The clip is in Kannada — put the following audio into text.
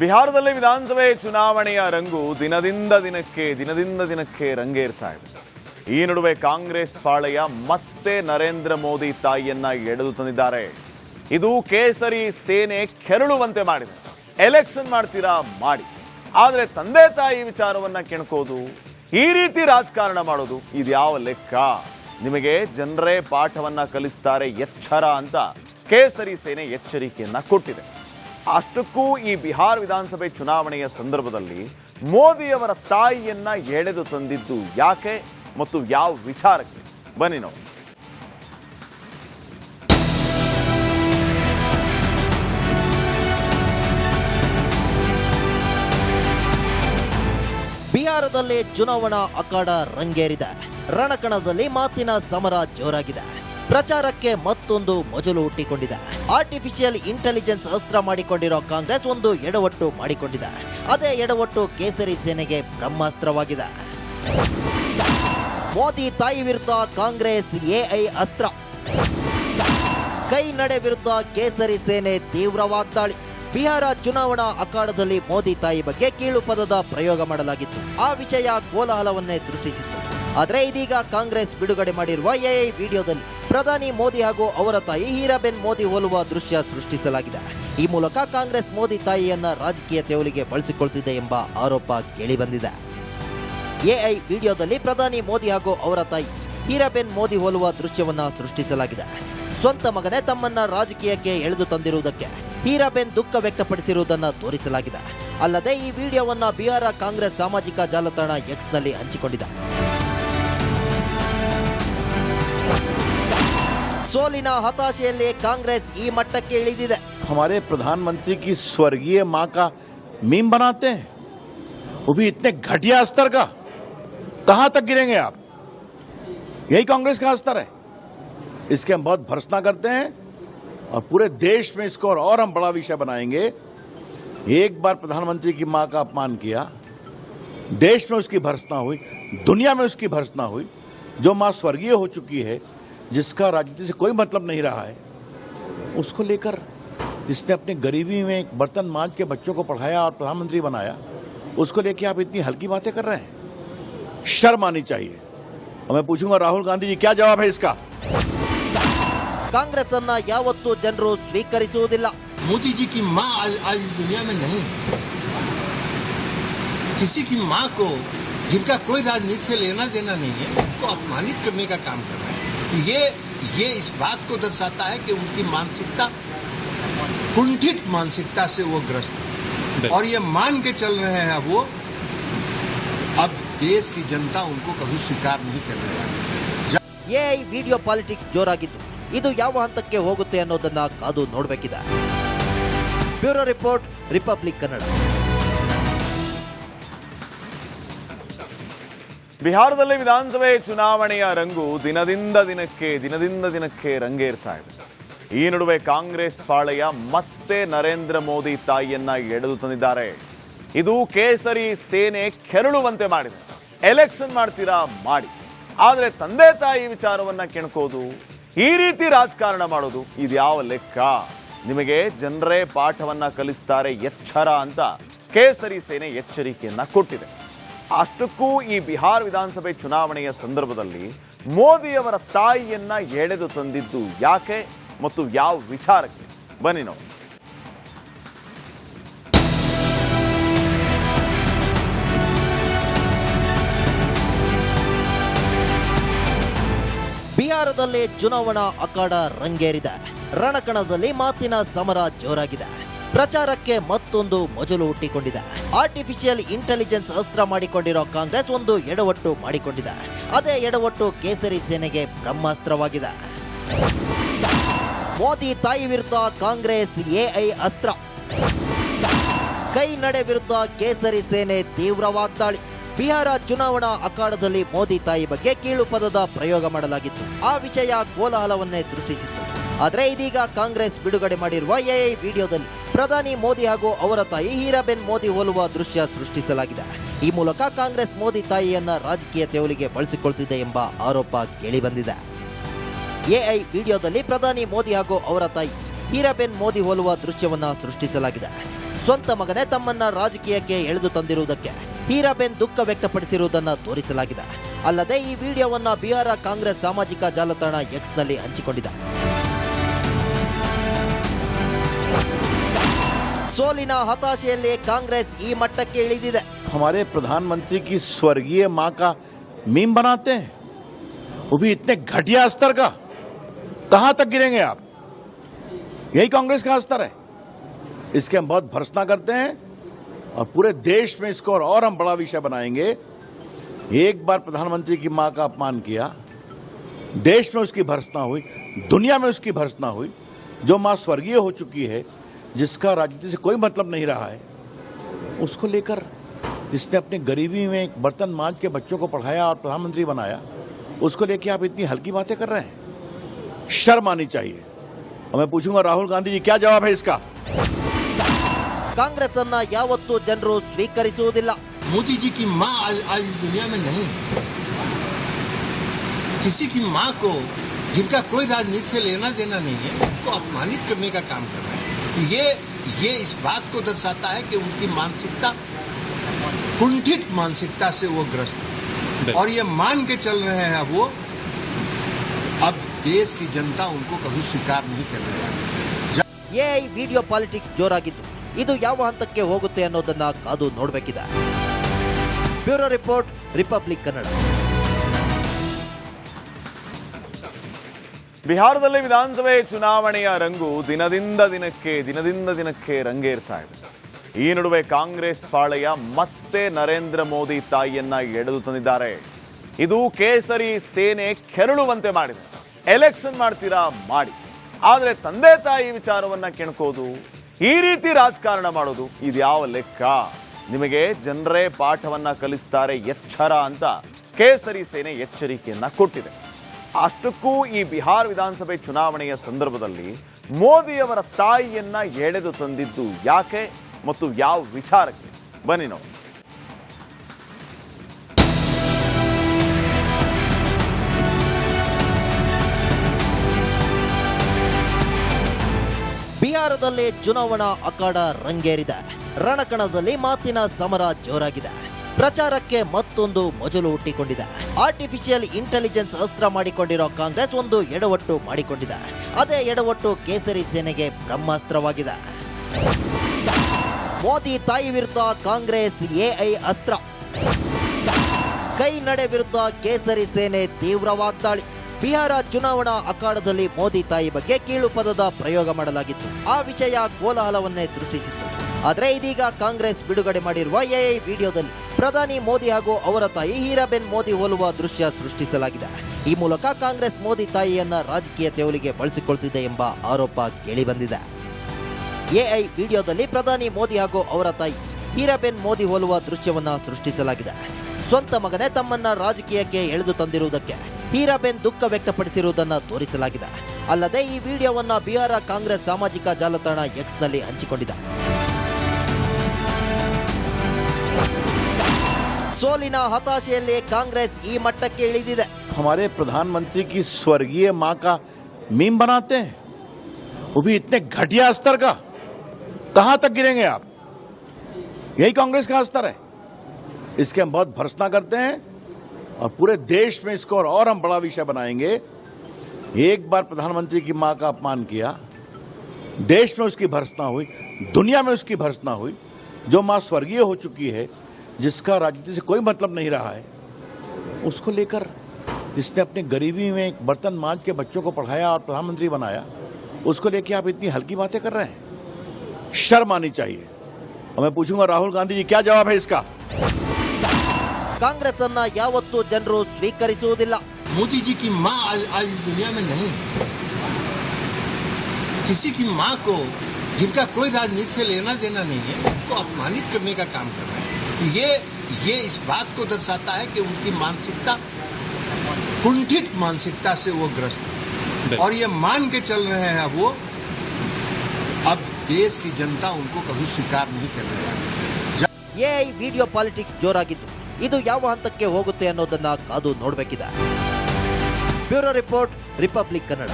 ಬಿಹಾರದಲ್ಲಿ ವಿಧಾನಸಭೆ ಚುನಾವಣೆಯ ರಂಗು ದಿನದಿಂದ ದಿನಕ್ಕೆ ದಿನದಿಂದ ದಿನಕ್ಕೆ ರಂಗೇರ್ತಾ ಇದೆ. ಈ ನಡುವೆ ಕಾಂಗ್ರೆಸ್ ಪಾಳೆಯ ಮತ್ತೆ ನರೇಂದ್ರ ಮೋದಿ ತಾಯಿಯನ್ನ ಎಳೆದು ತಂದಿದ್ದಾರೆ. ಇದು ಕೇಸರಿ ಸೇನೆ ಕೆರಳುವಂತೆ ಮಾಡಿದೆ. ಎಲೆಕ್ಷನ್ ಮಾಡ್ತೀರಾ, ಮಾಡಿ. ಆದರೆ ತಂದೆ ತಾಯಿ ವಿಚಾರವನ್ನ ಕೆಣಕೋದು, ಈ ರೀತಿ ರಾಜಕಾರಣ ಮಾಡೋದು ಇದ್ಯಾವ ಲೆಕ್ಕ? ನಿಮಗೆ ಜನರೇ ಪಾಠವನ್ನ ಕಲಿಸ್ತಾರೆ ಎಚ್ಚರ ಅಂತ ಕೇಸರಿ ಸೇನೆ ಎಚ್ಚರಿಕೆಯನ್ನ ಕೊಟ್ಟಿದೆ. ಅಷ್ಟಕ್ಕೂ ಈ ಬಿಹಾರ್ ವಿಧಾನಸಭೆ ಚುನಾವಣೆಯ ಸಂದರ್ಭದಲ್ಲಿ ಮೋದಿಯವರ ತಾಯಿಯನ್ನ ಎಳೆದು ತಂದಿದ್ದು ಯಾಕೆ ಮತ್ತು ಯಾವ ವಿಚಾರಕ್ಕೆ? ಬನ್ನಿ ನೋಡಿ. ಬಿಹಾರದಲ್ಲಿ ಚುನಾವಣಾ ಅಖಾಡ ರಂಗೇರಿದೆ. ರಣಕಣದಲ್ಲಿ ಮಾತಿನ ಸಮರ ಜೋರಾಗಿದೆ ಪ್ರಚಾರಕ್ಕೆ ಮತ್ತೊಂದು ಮಜಲು ಹುಟ್ಟಿಕೊಂಡಿದೆ. ಆರ್ಟಿಫಿಷಿಯಲ್ ಇಂಟೆಲಿಜೆನ್ಸ್ ಅಸ್ತ್ರ ಮಾಡಿಕೊಂಡಿರೋ ಕಾಂಗ್ರೆಸ್ ಒಂದು ಎಡವಟ್ಟು ಮಾಡಿಕೊಂಡಿದೆ. ಅದೇ ಎಡವಟ್ಟು ಕೇಸರಿ ಸೇನೆಗೆ ಬ್ರಹ್ಮಾಸ್ತ್ರವಾಗಿದೆ. ಮೋದಿ ತಾಯಿ ವಿರುದ್ಧ ಕಾಂಗ್ರೆಸ್ ಎಐ ಅಸ್ತ್ರ. ಕೈ ನಡೆ ವಿರುದ್ಧ ಕೇಸರಿ ಸೇನೆ ತೀವ್ರ ವಾಗ್ದಾಳಿ. ಬಿಹಾರ ಚುನಾವಣಾ ಅಖಾಡದಲ್ಲಿ ಮೋದಿ ತಾಯಿ ಬಗ್ಗೆ ಕೀಳು ಪದದ ಪ್ರಯೋಗ ಮಾಡಲಾಗಿತ್ತು. ಆ ವಿಷಯ ಕೋಲಾಹಲವನ್ನೇ ಸೃಷ್ಟಿಸಿತ್ತು. ಆದರೆ ಇದೀಗ ಕಾಂಗ್ರೆಸ್ ಬಿಡುಗಡೆ ಮಾಡಿರುವ ಎಐ ವಿಡಿಯೋದಲ್ಲಿ. ಪ್ರಧಾನಿ ಮೋದಿ ಹಾಗೂ ಅವರ ತಾಯಿ ಹೀರಾಬೆನ್ ಮೋದಿ ಹೋಲುವ ದೃಶ್ಯ ಸೃಷ್ಟಿಸಲಾಗಿದೆ. ಈ ಮೂಲಕ ಕಾಂಗ್ರೆಸ್ ಮೋದಿ ತಾಯಿಯನ್ನ ರಾಜಕೀಯ ತೆವಲಿಗೆ ಬಳಸಿಕೊಳ್ತಿದೆ ಎಂಬ ಆರೋಪ ಕೇಳಿಬಂದಿದೆ. ಎಐ ವಿಡಿಯೋದಲ್ಲಿ ಪ್ರಧಾನಿ ಮೋದಿ ಹಾಗೂ ಅವರ ತಾಯಿ ಹೀರಾಬೆನ್ ಮೋದಿ ಹೋಲುವ ದೃಶ್ಯವನ್ನ ಸೃಷ್ಟಿಸಲಾಗಿದೆ. ಸ್ವಂತ ಮಗನೇ ತಮ್ಮನ್ನ ರಾಜಕೀಯಕ್ಕೆ ಎಳೆದು ತಂದಿರುವುದಕ್ಕೆ ಹೀರಾಬೆನ್ ದುಃಖ ವ್ಯಕ್ತಪಡಿಸಿರುವುದನ್ನು ತೋರಿಸಲಾಗಿದೆ. ಅಲ್ಲದೆ ಈ ವಿಡಿಯೋವನ್ನು ಬಿಹಾರ ಕಾಂಗ್ರೆಸ್ ಸಾಮಾಜಿಕ ಜಾಲತಾಣ ಎಕ್ಸ್ನಲ್ಲಿ ಹಂಚಿಕೊಂಡಿದೆ. ಸೋಲಿನ ಹತಾಶೆಯಲ್ಲಿ ಕಾಂಗ್ರೆಸ್ ಈ ಮಟ್ಟಕ್ಕೆ ಇಳಿದಿದೆ हमारे प्रधानमंत्री की स्वर्गीय मां का मीम बनाते हैं वो भी इतने घटिया स्तर का कहां तक गिरेंगे आप यही कांग्रेस का स्तर है इसके हम बहुत भर्सना करते हैं और पूरे देश में इसको और, और हम बड़ा विषय बनाएंगे एक बार प्रधानमंत्री की मां का अपमान किया देश में उसकी भर्सना हुई दुनिया में उसकी भर्सना हुई जो मां स्वर्गीय हो चुकी है जिसका राजनीति से कोई मतलब नहीं रहा है उसको लेकर जिसने अपने गरीबी में एक बर्तन मांझ के बच्चों को पढ़ाया और प्रधानमंत्री बनाया उसको लेके आप इतनी हल्की बातें कर रहे हैं। शर्म आनी चाहिए। और मैं पूछूँगा राहुल गांधी जी क्या जवाब है इसका? कांग्रेस यावत्तू जनर स्वीकर मोदी जी की माँ आज, आज इस दुनिया में नहीं। किसी की माँ को जिनका कोई राजनीति से लेना देना नहीं है उनको अपमानित करने का काम कर रहे हैं। ये ये इस बात को दर्शाता है कि उनकी मानसिकता कुंठित मानसिकता से वो ग्रस्त है और ये मान के चल रहे हैं वो अब देश की जनता उनको कभी स्वीकार नहीं करने वाली ಎಐ ವಿಡಿಯೋ ಪಾಲಿಟಿಕ್ಸ್ ಜೋರಾಗಿದ್ದು ಇದು ಯಾವ ಹಂತಕ್ಕೆ ಹೋಗುತ್ತೆ ಅನ್ನೋದನ್ನ ಕಾದು ನೋಡಬೇಕಿದೆ ಬ್ಯೂರೋ ರಿಪೋರ್ಟ್ ರಿಪಬ್ಲಿಕ್ ಕನ್ನಡ ಬಿಹಾರದಲ್ಲಿ ವಿಧಾನಸಭೆ ಚುನಾವಣೆಯ ರಂಗು ದಿನದಿಂದ ದಿನಕ್ಕೆ ದಿನದಿಂದ ದಿನಕ್ಕೆ ರಂಗೇರ್ತಾ ಇದೆ. ಈ ನಡುವೆ ಕಾಂಗ್ರೆಸ್ ಪಾಳೆಯ ಮತ್ತೆ ನರೇಂದ್ರ ಮೋದಿ ತಾಯಿಯನ್ನ ಎಳೆದು ತಂದಿದ್ದಾರೆ. ಇದು ಕೇಸರಿ ಸೇನೆ ಕೆರಳುವಂತೆ ಮಾಡಿದೆ. ಎಲೆಕ್ಷನ್ ಮಾಡ್ತೀರಾ? ಮಾಡಿ. ಆದರೆ ತಂದೆ ತಾಯಿ ವಿಚಾರವನ್ನ ಕೆಣಕೋದು, ಈ ರೀತಿ ರಾಜಕಾರಣ ಮಾಡೋದು ಇದ್ಯಾವ ಲೆಕ್ಕ? ನಿಮಗೆ ಜನರೇ ಪಾಠವನ್ನ ಕಲಿಸ್ತಾರೆ ಎಚ್ಚರ ಅಂತ ಕೇಸರಿ ಸೇನೆ ಎಚ್ಚರಿಕೆಯನ್ನ ಕೊಟ್ಟಿದೆ. ಅಷ್ಟಕ್ಕೂ ಈ ಬಿಹಾರ್ ವಿಧಾನಸಭೆ ಚುನಾವಣೆಯ ಸಂದರ್ಭದಲ್ಲಿ ಮೋದಿಯವರ ತಾಯಿಯನ್ನ ಎಳೆದು ತಂದಿದ್ದು ಯಾಕೆ ಮತ್ತು ಯಾವ ವಿಚಾರಕ್ಕೆ? ಬನ್ನಿ ನೋಡಿ. ಬಿಹಾರದಲ್ಲಿ ಚುನಾವಣಾ ಅಖಾಡ ರಂಗೇರಿದೆ. ರಣಕಣದಲ್ಲಿ ಮಾತಿನ ಸಮರ ಜೋರಾಗಿದೆ. ಪ್ರಚಾರಕ್ಕೆ ಮತ್ತೊಂದು ಮಜಲು ಹುಟ್ಟಿಕೊಂಡಿದೆ. ಆರ್ಟಿಫಿಷಿಯಲ್ ಇಂಟೆಲಿಜೆನ್ಸ್ ಅಸ್ತ್ರ ಮಾಡಿಕೊಂಡಿರೋ ಕಾಂಗ್ರೆಸ್ ಒಂದು ಎಡವಟ್ಟು ಮಾಡಿಕೊಂಡಿದೆ. ಅದೇ ಎಡವಟ್ಟು ಕೇಸರಿ ಸೇನೆಗೆ ಬ್ರಹ್ಮಾಸ್ತ್ರವಾಗಿದೆ. ಮೋದಿ ತಾಯಿ ವಿರುದ್ಧ ಕಾಂಗ್ರೆಸ್ ಎಐ ಅಸ್ತ್ರ. ಕೈ ನಡೆ ವಿರುದ್ಧ ಕೇಸರಿ ಸೇನೆ ತೀವ್ರ ವಾಗ್ದಾಳಿ. ಬಿಹಾರ ಚುನಾವಣಾ ಅಖಾಡದಲ್ಲಿ ಮೋದಿ ತಾಯಿ ಬಗ್ಗೆ ಕೀಳು ಪದದ ಪ್ರಯೋಗ ಮಾಡಲಾಗಿತ್ತು. ಆ ವಿಷಯ ಕೋಲಾಹಲವನ್ನೇ ಸೃಷ್ಟಿಸಿತ್ತು. ಆದರೆ ಇದೀಗ ಕಾಂಗ್ರೆಸ್ ಬಿಡುಗಡೆ ಮಾಡಿರುವ ಎಐ ವಿಡಿಯೋದಲ್ಲಿ ಪ್ರಧಾನಿ ಮೋದಿ ಹಾಗೂ ಅವರ ತಾಯಿ ಹೀರಾಬೆನ್ ಮೋದಿ ಹೋಲುವ ದೃಶ್ಯ ಸೃಷ್ಟಿಸಲಾಗಿದೆ. ಈ ಮೂಲಕ ಕಾಂಗ್ರೆಸ್ ಮೋದಿ ತಾಯಿಯನ್ನ ರಾಜಕೀಯ ತೆವಲಿಗೆ ಬಳಸಿಕೊಳ್ತಿದೆ ಎಂಬ ಆರೋಪ ಕೇಳಿಬಂದಿದೆ. ಎಐ ವಿಡಿಯೋದಲ್ಲಿ ಪ್ರಧಾನಿ ಮೋದಿ ಹಾಗೂ ಅವರ ತಾಯಿ ಹೀರಾಬೆನ್ ಮೋದಿ ಹೋಲುವ ದೃಶ್ಯವನ್ನ ಸೃಷ್ಟಿಸಲಾಗಿದೆ. ಸ್ವಂತ ಮಗನೇ ತಮ್ಮನ್ನ ರಾಜಕೀಯಕ್ಕೆ ಎಳೆದು ತಂದಿರುವುದಕ್ಕೆ ಹೀರಾಬೆನ್ ದುಃಖ ವ್ಯಕ್ತಪಡಿಸಿರುವುದನ್ನ ತೋರಿಸಲಾಗಿದೆ. ಅಲ್ಲದೆ ಈ ವಿಡಿಯೋವನ್ನ ಬಿಹಾರ ಕಾಂಗ್ರೆಸ್ ಸಾಮಾಜಿಕ ಜಾಲತಾಣ ಎಕ್ಸ್ನಲ್ಲಿ ಹಂಚಿಕೊಂಡಿದೆ. ಸೋಲಿನ ಹತಾಶೆಯಲ್ಲಿ ಕಾಂಗ್ರೆಸ್ ಈ ಮಟ್ಟಕ್ಕೆ ಇಳಿದಿದೆ हमारे प्रधानमंत्री की स्वर्गीय मां का मीम बनाते हैं वो भी इतने घटिया स्तर का कहां तक गिरेंगे आप यही कांग्रेस का स्तर है इसके हम बहुत भर्सना करते हैं और पूरे देश में इसको और, और हम बड़ा विषय बनाएंगे एक बार प्रधानमंत्री की मां का अपमान किया देश में उसकी भर्सना हुई दुनिया में उसकी भर्सना हुई जो मां स्वर्गीय हो चुकी है जिसका राजनीति से कोई मतलब नहीं रहा है उसको लेकर जिसने अपनी गरीबी में एक बर्तन मांझ के बच्चों को पढ़ाया और प्रधानमंत्री बनाया उसको लेके आप इतनी हल्की बातें कर रहे हैं। शर्म आनी चाहिए। और मैं पूछूँगा राहुल गांधी जी क्या जवाब है इसका? कांग्रेस जन जनरू मोदी जी की माँ आज, आज इस दुनिया में नहीं। किसी की माँ को जिनका कोई राजनीति से लेना देना नहीं है उनको अपमानित करने का काम कर रहा ये ये इस बात को दर्शाता है कि उनकी मानसिकता कुंठित मानसिकता से वो ग्रस्त है और ये मान के चल रहे हैं वो अब देश की जनता उनको कभी स्वीकार नहीं करने वाली ಎಐ ವಿಡಿಯೋ ಪಾಲಿಟಿಕ್ಸ್ ಜೋರಾಗಿದ್ದು ಇದು ಯಾವ ಹಂತಕ್ಕೆ ಹೋಗುತ್ತೆ ಅನ್ನೋದನ್ನ ಕಾದು ನೋಡಬೇಕಿದೆ ಬ್ಯೂರೋ ರಿಪೋರ್ಟ್ ರಿಪಬ್ಲಿಕ್ ಕನ್ನಡ ಬಿಹಾರದಲ್ಲಿ ವಿಧಾನಸಭೆ ಚುನಾವಣೆಯ ರಂಗು ದಿನದಿಂದ ದಿನಕ್ಕೆ ದಿನದಿಂದ ದಿನಕ್ಕೆ ರಂಗೇರ್ತಾ ಇದೆ. ಈ ನಡುವೆ ಕಾಂಗ್ರೆಸ್ ಪಾಳೆಯ ಮತ್ತೆ ನರೇಂದ್ರ ಮೋದಿ ತಾಯಿಯನ್ನ ಎಳೆದು ತಂದಿದ್ದಾರೆ. ಇದು ಕೇಸರಿ ಸೇನೆ ಕೆರಳುವಂತೆ ಮಾಡಿದೆ. ಎಲೆಕ್ಷನ್ ಮಾಡ್ತೀರಾ? ಮಾಡಿ. ಆದರೆ ತಂದೆ ತಾಯಿ ವಿಚಾರವನ್ನ ಕೆಣಕೋದು, ಈ ರೀತಿ ರಾಜಕಾರಣ ಮಾಡೋದು ಇದು ಯಾವ ಲೆಕ್ಕ? ನಿಮಗೆ ಜನರೇ ಪಾಠವನ್ನ ಕಲಿಸ್ತಾರೆ ಎಚ್ಚರ ಅಂತ ಕೇಸರಿ ಸೇನೆ ಎಚ್ಚರಿಕೆಯನ್ನ ಕೊಟ್ಟಿದೆ. ಅಷ್ಟಕ್ಕೂ ಈ ಬಿಹಾರ ವಿಧಾನಸಭೆ ಚುನಾವಣೆಯ ಸಂದರ್ಭದಲ್ಲಿ ಮೋದಿಯವರ ತಾಯಿಯನ್ನ ಎಳೆದು ತಂದಿದ್ದು ಯಾಕೆ ಮತ್ತು ಯಾವ ವಿಚಾರಕ್ಕೆ? ಬನ್ನಿ ನೋಡಿ. ಬಿಹಾರದಲ್ಲಿ ಚುನಾವಣಾ ಅಖಾಡ ರಂಗೇರಿದೆ. ರಣಕಣದಲ್ಲಿ ಮಾತಿನ ಸಮರ ಜೋರಾಗಿದೆ. ಪ್ರಚಾರಕ್ಕೆ ಮತ್ತೊಂದು ಮಜಲು ಹುಟ್ಟಿಕೊಂಡಿದೆ. ಆರ್ಟಿಫಿಷಿಯಲ್ ಇಂಟೆಲಿಜೆನ್ಸ್ ಅಸ್ತ್ರ ಮಾಡಿಕೊಂಡಿರೋ ಕಾಂಗ್ರೆಸ್ ಒಂದು ಎಡವಟ್ಟು ಮಾಡಿಕೊಂಡಿದೆ. ಅದೇ ಎಡವಟ್ಟು ಕೇಸರಿ ಸೇನೆಗೆ ಬ್ರಹ್ಮಾಸ್ತ್ರವಾಗಿದೆ. ಮೋದಿ ತಾಯಿ ವಿರುದ್ಧ ಕಾಂಗ್ರೆಸ್ ಎಐ ಅಸ್ತ್ರ. ಕೈ ನಡೆ ವಿರುದ್ಧ ಕೇಸರಿ ಸೇನೆ ತೀವ್ರ ವಾಗ್ದಾಳಿ. ಬಿಹಾರ ಚುನಾವಣಾ ಅಖಾಡದಲ್ಲಿ ಮೋದಿ ತಾಯಿ ಬಗ್ಗೆ ಕೀಳು ಪದದ ಪ್ರಯೋಗ ಮಾಡಲಾಗಿತ್ತು. ಆ ವಿಷಯ ಕೋಲಾಹಲವನ್ನೇ ಸೃಷ್ಟಿಸಿತ್ತು. ಆದರೆ ಇದೀಗ ಕಾಂಗ್ರೆಸ್ ಬಿಡುಗಡೆ ಮಾಡಿರುವ ಎಐ ವಿಡಿಯೋದಲ್ಲಿ ಪ್ರಧಾನಿ ಮೋದಿ ಹಾಗೂ ಅವರ ತಾಯಿ ಹೀರಾಬೆನ್ ಮೋದಿ ಹೋಲುವ ದೃಶ್ಯ ಸೃಷ್ಟಿಸಲಾಗಿದೆ. ಈ ಮೂಲಕ ಕಾಂಗ್ರೆಸ್ ಮೋದಿ ತಾಯಿಯನ್ನ ರಾಜಕೀಯ ತೆವಲಿಗೆ ಬಳಸಿಕೊಳ್ತಿದೆ ಎಂಬ ಆರೋಪ ಕೇಳಿಬಂದಿದೆ. ಎಐ ವಿಡಿಯೋದಲ್ಲಿ ಪ್ರಧಾನಿ ಮೋದಿ ಹಾಗೂ ಅವರ ತಾಯಿ ಹೀರಾಬೆನ್ ಮೋದಿ ಹೋಲುವ ದೃಶ್ಯವನ್ನ ಸೃಷ್ಟಿಸಲಾಗಿದೆ. ಸ್ವಂತ ಮಗನೇ ತಮ್ಮನ್ನ ರಾಜಕೀಯಕ್ಕೆ ಎಳೆದು ತಂದಿರುವುದಕ್ಕೆ ಹೀರಾಬೆನ್ ದುಃಖ ವ್ಯಕ್ತಪಡಿಸಿರುವುದನ್ನು ತೋರಿಸಲಾಗಿದೆ. ಅಲ್ಲದೆ ಈ ವಿಡಿಯೋವನ್ನು ಬಿಹಾರ ಕಾಂಗ್ರೆಸ್ ಸಾಮಾಜಿಕ ಜಾಲತಾಣ ಎಕ್ಸ್ನಲ್ಲಿ ಹಂಚಿಕೊಂಡಿದೆ. ಸೋಲಿನ ಹತಾಶೆಯಲ್ಲಿ ಕಾಂಗ್ರೆಸ್ ಈ ಮಟ್ಟಕ್ಕೆ ಇಳಿದಿದೆ हमारे प्रधानमंत्री की स्वर्गीय मां का मीम बनाते हैं वो भी इतने घटिया स्तर का कहां तक गिरेंगे आप यही कांग्रेस का स्तर है इसके हम बहुत भर्सना करते हैं और पूरे देश में इसको और, और हम बड़ा विषय बनाएंगे एक बार प्रधानमंत्री की मां का अपमान किया देश में उसकी भर्सना हुई दुनिया में उसकी भर्सना हुई जो मां स्वर्गीय हो चुकी है जिसका राजनीति से कोई मतलब नहीं रहा है उसको लेकर जिसने अपनी गरीबी में एक बर्तन मांझ के बच्चों को पढ़ाया और प्रधानमंत्री बनाया उसको लेके आप इतनी हल्की बातें कर रहे हैं शर्म आनी चाहिए और मैं पूछूंगा राहुल गांधी जी क्या जवाब है इसका ಕಾಂಗ್ರೆಸ್ ಅನ್ನ ಯಾವತ್ತೂ ಜನರು ಸ್ವೀಕರಿಸುವುದಿಲ್ಲ मोदी जी की माँ आज, आज इस दुनिया में नहीं किसी की माँ को जिनका कोई राजनीति से लेना देना नहीं है उनको अपमानित करने का काम कर रहे हैं ये ये इस बात को दर्शाता है कि उनकी मानसिकता कुंठित मानसिकता से वो ग्रस्त है और ये मान के चल रहे हैं वो अब देश की जनता उनको कभी स्वीकार नहीं करने वाली ಎಐ ವಿಡಿಯೋ ಪಾಲಿಟಿಕ್ಸ್ ಜೋರಾಗಿದ್ದು ಇದು ಯಾವ ಹಂತಕ್ಕೆ ಹೋಗುತ್ತೆ ಅನ್ನೋದನ್ನ ಕಾದು ನೋಡಬೇಕಿದೆ ಬ್ಯೂರೋ ರಿಪೋರ್ಟ್ ರಿಪಬ್ಲಿಕ್ ಕನ್ನಡ